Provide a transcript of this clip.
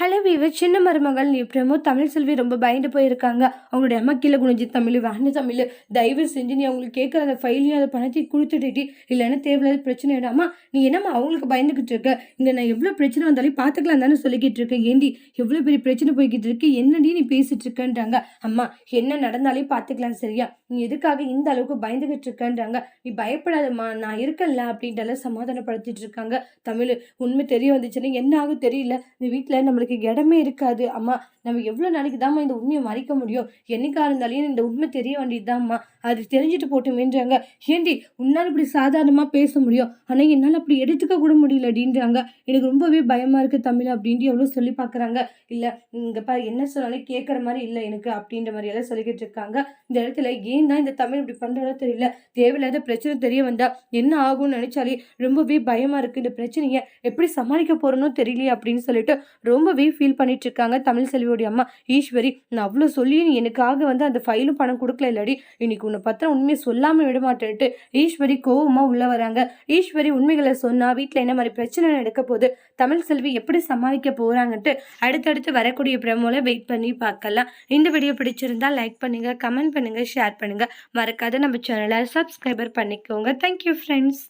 Hello viewer சின்ன மருமகள் promo Tamil செல்வி ரொம்ப பயந்து போயிருக்காங்க. அவங்களுடைய அம்மா கீழே குனிஞ்சு தமிழ் வேண்ட தமிழ் தயவு செஞ்சு நீ அவங்களுக்கு கேட்குற அந்த ஃபைலையும் அதை பணத்தையும் கொடுத்துட்டு இல்லைன்னா தேவையில்லாத பிரச்சனை ஆயிடாமா. நீ என்னம்மா அவங்களுக்கு பயந்துக்கிட்டு இருக்க? இங்கே நான் எவ்வளோ பிரச்சனை வந்தாலும் பார்த்துக்கலாம் தானே சொல்லிக்கிட்டு இருக்கேன். ஏண்டி எவ்வளோ பெரிய பிரச்சனை போய்கிட்டு இருக்கு? என்னடி நீ பேசிட்டு இருக்கேன்றாங்க. அம்மா என்ன நடந்தாலே பார்த்துக்கலாம் சரியா? நீ எதுக்காக இந்த அளவுக்கு பயந்துக்கிட்டு இருக்கன்றாங்க? நீ பயப்படாதம்மா நான் இருக்கல அப்படின்ட்டு சமாதானப்படுத்திட்டு இருக்காங்க. தமிழ் உண்மை தெரிய வந்துச்சுன்னா என்ன ஆகும் தெரியல. இந்த வீட்டில் நம்மளுக்கு இடமே இருக்காது. அம்மா நம்ம எவ்வளோ நாளைக்கு தாம்மா இந்த உண்மையை மறைக்க முடியும்? என்னைக்கா இருந்தாலும் இந்த உண்மை தெரிய வேண்டியதுதாம்மா. அது தெரிஞ்சுட்டு போட்டோமேன்றாங்க. ஏண்டி உன்னால் இப்படி சாதாரணமாக பேச முடியும். ஆனால் என்னால் அப்படி எடுத்துக்க கூட முடியல அப்படின்றாங்க எனக்கு ரொம்பவே பயமாக இருக்குது தமிழ் அப்படின்ட்டு எவ்வளோ சொல்லி பார்க்குறாங்க இல்லை இங்கே பா என்ன சொன்னாலும் கேட்குற மாதிரி இல்லை எனக்கு அப்படின்ற மாதிரி எல்லாம் சொல்லிக்கிட்டு இருக்காங்க. இந்த இடத்துல ஏன் தான் இந்த தமிழ் இப்படி பண்ணுறதோ தெரியல. தேவையில்லாத பிரச்சனை தெரிய வந்தால் என்ன ஆகும்னு நினச்சாலே ரொம்பவே பயமாக இருக்குது இந்த பிரச்சனையை எப்படி சமாளிக்க போகிறனோ தெரியலையே அப்படின்னு சொல்லிட்டு ரொம்பவே ஃபீல் பண்ணிட்டு இருக்காங்க தமிழ் செல்வியோடைய அம்மா ஈஸ்வரி நான் அவ்வளோ சொல்லி நீ எனக்காக வந்து அந்த ஃபைலும் பணம் கொடுக்கல இல்லாடி இன்னைக்கு உன்னை பத்திரம் உண்மையை சொல்லாமல் விட மாட்டேன்ட்டு ஈஸ்வரி கோவமாக உள்ள வராங்க. ஈஸ்வரி உண்மைகளை சொன்னால் வீட்டில் என்ன மாதிரி பிரச்சனை நடக்க போகுது? தமிழ் செல்வி எப்படி சமாளிக்க போகிறாங்கன்ட்டு அடுத்தடுத்து வரக்கூடிய பிரமோல வெயிட் பண்ணி பார்க்கலாம். இந்த வீடியோ பிடிச்சிருந்தா லைக் பண்ணுங்கள் கமெண்ட் பண்ணுங்கள் ஷேர் பண்ணுங்கள் மறக்காத நம்ம சேனலை சப்ஸ்கிரைபர் பண்ணிக்கோங்க. Thank you friends